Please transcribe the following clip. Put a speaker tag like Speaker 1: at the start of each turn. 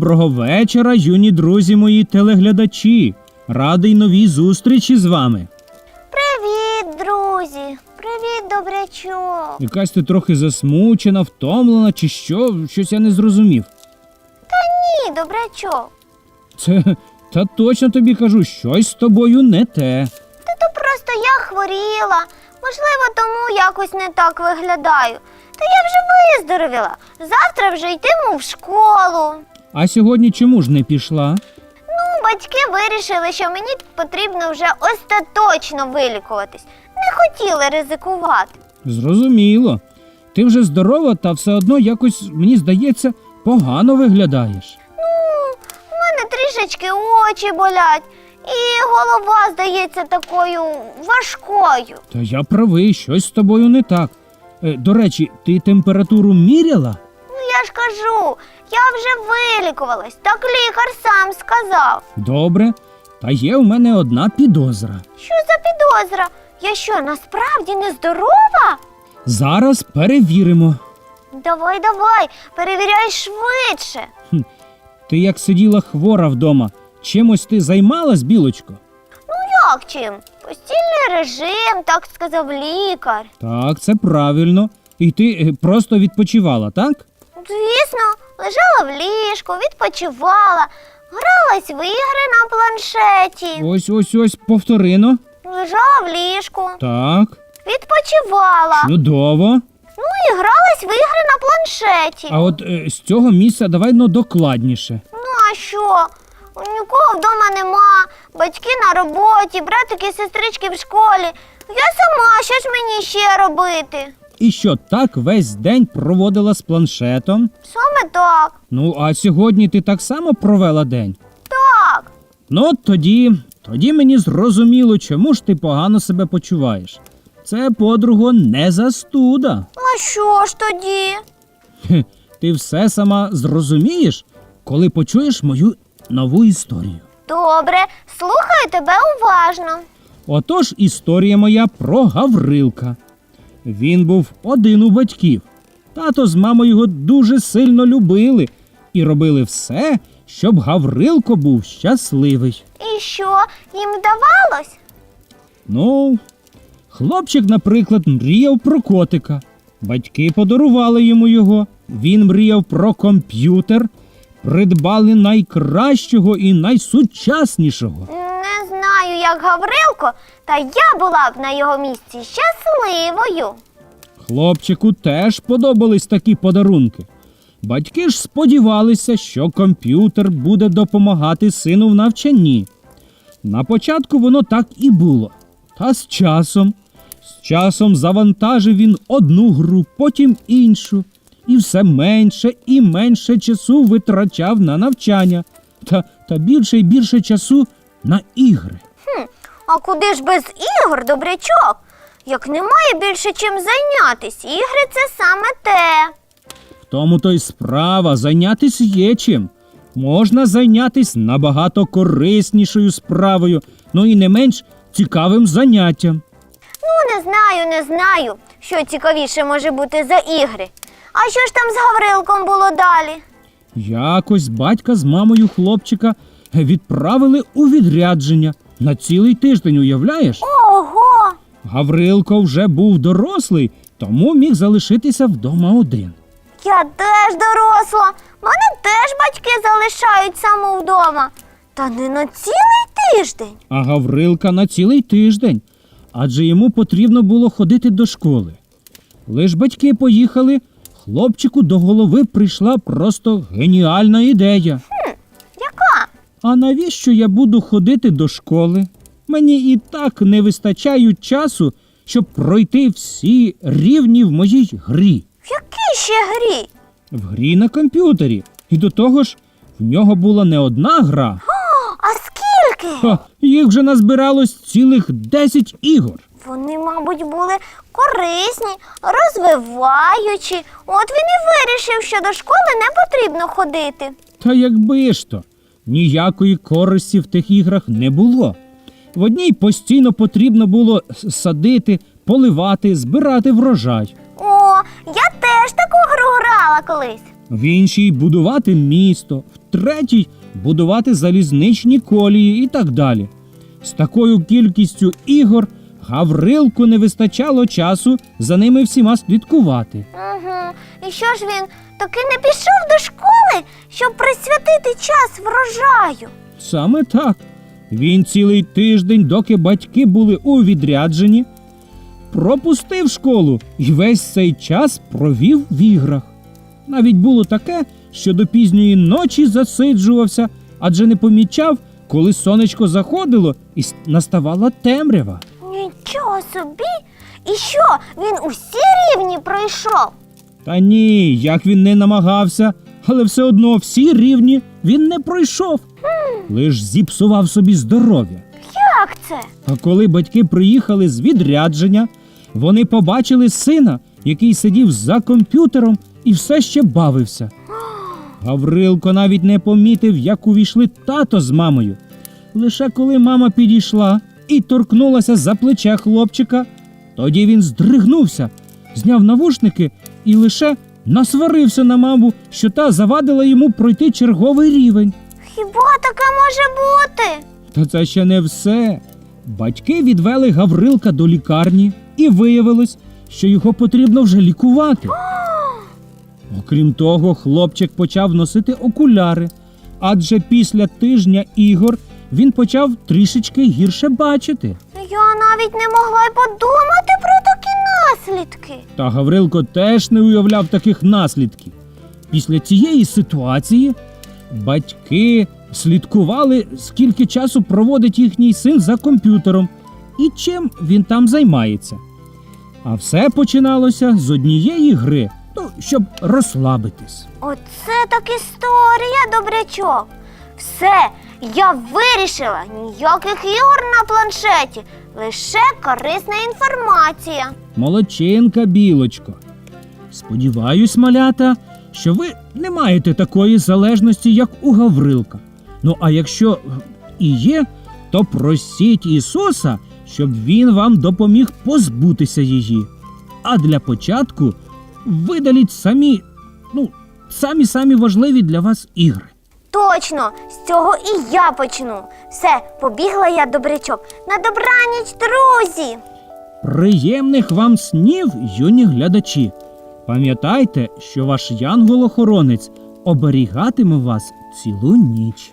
Speaker 1: Доброго вечора, юні друзі мої телеглядачі. Радий новій зустрічі з вами.
Speaker 2: Привіт, друзі! Привіт, добрячок!
Speaker 1: Якась ти трохи засмучена, втомлена чи що? Щось я не зрозумів.
Speaker 2: Та Ні, добрячок.
Speaker 1: Це та точно тобі кажу, щось з тобою не те.
Speaker 2: Та то просто я хворіла. Можливо, тому якось не так виглядаю. Та я вже виздоровіла. Завтра вже йтиму в школу.
Speaker 1: А сьогодні чому ж не пішла?
Speaker 2: Ну, батьки вирішили, що мені потрібно вже остаточно вилікуватись. Не хотіли ризикувати.
Speaker 1: Зрозуміло. Ти вже здорова, та все одно якось, мені здається, погано виглядаєш.
Speaker 2: Ну, у мене трішечки очі болять, і голова здається такою важкою.
Speaker 1: Та я правий, щось з тобою не так. Е, до речі, ти температуру міряла?
Speaker 2: Ну я ж кажу, я вже вилікувалась, так лікар сам сказав.
Speaker 1: Добре. Та є в мене одна підозра.
Speaker 2: Що за підозра? Я що, насправді не здорова?
Speaker 1: Зараз перевіримо.
Speaker 2: Давай, давай, перевіряй швидше.
Speaker 1: Ти як сиділа хвора вдома, чимось ти займалась, білочко?
Speaker 2: Ну як чим? Постільний режим, так сказав лікар.
Speaker 1: Так, це правильно. І ти е, просто відпочивала, так?
Speaker 2: Звісно, лежала в ліжку, відпочивала, гралась в ігри на планшеті,
Speaker 1: Ось ось ось повторино.
Speaker 2: лежала в ліжку,
Speaker 1: Так,
Speaker 2: відпочивала.
Speaker 1: чудово.
Speaker 2: Ну і гралась в ігри на планшеті.
Speaker 1: А от е, з цього місця давай ну докладніше.
Speaker 2: Ну а що? У Нікого вдома нема, батьки на роботі, братики, сестрички в школі. Я сама, що ж мені ще робити?
Speaker 1: І що так весь день проводила з планшетом?
Speaker 2: Саме так.
Speaker 1: Ну, а сьогодні ти так само провела день.
Speaker 2: Так.
Speaker 1: Ну, тоді, тоді мені зрозуміло, чому ж ти погано себе почуваєш. Це, подруго, не застуда.
Speaker 2: А що ж тоді?
Speaker 1: Хе, ти все сама зрозумієш, коли почуєш мою нову історію.
Speaker 2: Добре, слухаю тебе уважно.
Speaker 1: Отож, історія моя про Гаврилка. Він був один у батьків. Тато з мамою його дуже сильно любили і робили все, щоб Гаврилко був щасливий.
Speaker 2: І що, їм вдавалось?
Speaker 1: Ну, хлопчик, наприклад, мріяв про котика. Батьки подарували йому його. Він мріяв про комп'ютер, придбали найкращого і найсучаснішого.
Speaker 2: Не знаю, як Гаврилко, та я була б на його місці щасливою.
Speaker 1: Хлопчику теж подобались такі подарунки. Батьки ж сподівалися, що комп'ютер буде допомагати сину в навчанні. На початку воно так і було. Та з часом, з часом завантажив він одну гру, потім іншу, і все менше і менше часу витрачав на навчання, та, та більше і більше часу на ігри.
Speaker 2: А куди ж без ігор, добрячок? Як немає більше чим зайнятись, ігри це саме те.
Speaker 1: В тому то й справа зайнятись є чим. Можна зайнятись набагато кориснішою справою, ну і не менш цікавим заняттям.
Speaker 2: Ну, не знаю, не знаю, що цікавіше може бути за ігри. А що ж там з Гаврилком було далі?
Speaker 1: Якось батька з мамою хлопчика відправили у відрядження на цілий тиждень, уявляєш?
Speaker 2: Ого!
Speaker 1: Гаврилко вже був дорослий, тому міг залишитися вдома один.
Speaker 2: Я теж доросла. Мене теж батьки залишають саму вдома. Та не на цілий тиждень.
Speaker 1: а Гаврилка на цілий тиждень, адже йому потрібно було ходити до школи. Лиш батьки поїхали, хлопчику до голови прийшла просто геніальна ідея. А навіщо я буду ходити до школи? Мені і так не вистачає часу, щоб пройти всі рівні в моїй грі.
Speaker 2: В якій ще грі?
Speaker 1: В грі на комп'ютері. І до того ж, в нього була не одна гра,
Speaker 2: А скільки?
Speaker 1: ха, їх вже назбиралось цілих 10 ігор.
Speaker 2: Вони, мабуть, були корисні, розвиваючі. От він і вирішив, що до школи не потрібно ходити.
Speaker 1: Та якби ж то, ніякої користі в тих іграх не було. В одній постійно потрібно було садити, поливати, збирати врожай.
Speaker 2: О, я теж таку гру грала колись.
Speaker 1: в іншій будувати місто, в третій будувати залізничні колії і так далі. З такою кількістю ігор Гаврилку не вистачало часу за ними всіма слідкувати.
Speaker 2: Угу. І що ж він таки не пішов до школи, щоб присвятити час врожаю?
Speaker 1: Саме так. Він цілий тиждень, доки батьки були у відрядженні, пропустив школу і весь цей час провів в іграх. Навіть було таке, що до пізньої ночі засиджувався, адже не помічав, коли сонечко заходило і наставала темрява.
Speaker 2: Нічого собі. І що, він усі рівні пройшов?
Speaker 1: Та ні, як він не намагався, але все одно всі рівні він не пройшов, лиш зіпсував собі здоров'я.
Speaker 2: Як це?
Speaker 1: А коли батьки приїхали з відрядження, вони побачили сина, який сидів за комп'ютером і все ще бавився. Гаврилко навіть не помітив, як увійшли тато з мамою. Лише коли мама підійшла і торкнулася за плече хлопчика, тоді він здригнувся, зняв навушники і лише насварився на маму, що та завадила йому пройти черговий рівень.
Speaker 2: Хіба таке може бути?
Speaker 1: Та це ще не все. Батьки відвели Гаврилка до лікарні, і виявилось, що його потрібно вже лікувати. Окрім того, хлопчик почав носити окуляри, адже після тижня ігор він почав трішечки гірше бачити.
Speaker 2: Я навіть не могла й подумати про такі наслідки.
Speaker 1: Та Гаврилко теж не уявляв таких наслідків. Після цієї ситуації батьки слідкували, скільки часу проводить їхній син за комп'ютером і чим він там займається. А все починалося з однієї гри, ну, щоб розслабитись.
Speaker 2: Оце так історія, добрячок. Все, я вирішила ніяких ігор на планшеті, лише корисна інформація.
Speaker 1: Молодчинка, білочко. Сподіваюсь, малята, що ви не маєте такої залежності, як у Гаврилка. Ну а якщо і є, то просіть Ісуса, щоб Він вам допоміг позбутися її. А для початку видаліть самі, ну, самі самі важливі для вас ігри.
Speaker 2: Точно, з цього і я почну. Все, побігла я добрячок. На добраніч, друзі!
Speaker 1: Приємних вам снів, юні глядачі! Пам'ятайте, що ваш янгол-охоронець оберігатиме вас цілу ніч.